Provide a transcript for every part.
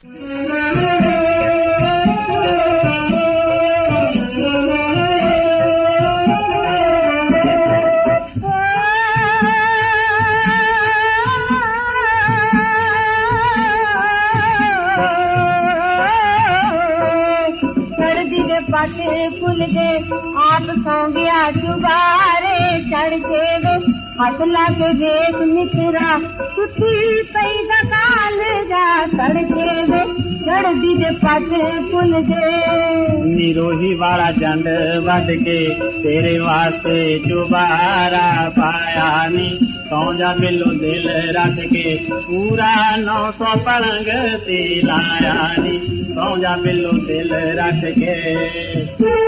सर्दी जे पासे फुलजे आप सौ व्याजु सर्दे लग वेख निकरा सुठी पई काल जा तड़के वे चढ़दी दे पट खुल गए निरोही वाला जंड वध के तेरे वास्ते चुबारा पाया नी। सौजा मिलो दिल रख के पूरा नौ सौ पलंग ते लाया नी। सौजा बिलो दिल रख के।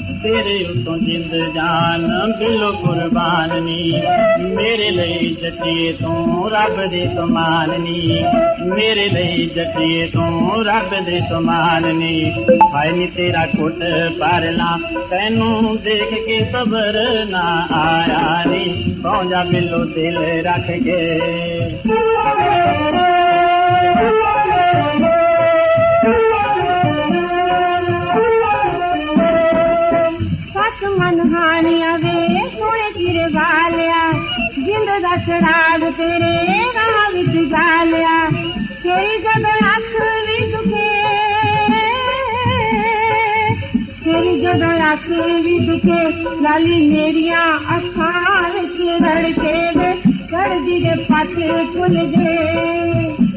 ਤੇਰੇ ਉਤੋਂ ਜਿੰਦ ਜਾਨ ਬਿਲੋ ਕੁਰਬਾਨੀ ਮੇਰੇ ਲਈ ਜੱਟੇ ਤੂੰ ਰੱਬ ਦੇ ਸਮਾਨਨੀ ਮੇਰੇ ਲਈ ਜੱਟੇ ਤੂੰ ਰੱਬ ਦੇ ਸਮਾਨਨੀ ਹਾਏ ਨੀ ਤੇਰਾ ਕੁੱਟ ਪਰਲਾ ਤੈਨੂੰ ਦੇਖ ਕੇ ਸਬਰ ਨਾ ਆਇਆ ਨੀ ਪਹੁੰਚਾ ਬਿਲੋ ਦਿਲ ਰੱਖ ਕੇ ਸੱਚ ਮਨ ਹਾਣਿਆ ਵੇ ਸੋਹਣੇ ਤੇਰੇ ਵਾਲਿਆ ਜਿੰਦ ਦਾ ਸ਼ਰਾਬ ਤੇਰੇ ਰਾਹ ਵਿੱਚ ਗਾਲਿਆ ਤੇਰੀ ਜਦ ਅੱਖ ਵੀ ਦੁਖੇ ਤੇਰੀ ਜਦ ਅੱਖ ਵੀ ਦੁਖੇ ਲਾਲੀ ਮੇਰੀਆਂ ਅੱਖਾਂ ਵਿੱਚ ਰੜਕੇ ਵੇ ਚੜਦੀ ਦੇ ਪੱਟ ਖੁੱਲ ਗਏ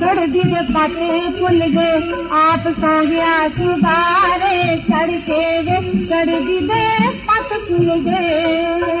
चढ़ गिर पते पुल गए आप सांगिया सुधारे चढ़ के चढ़ गिर पत पुल गए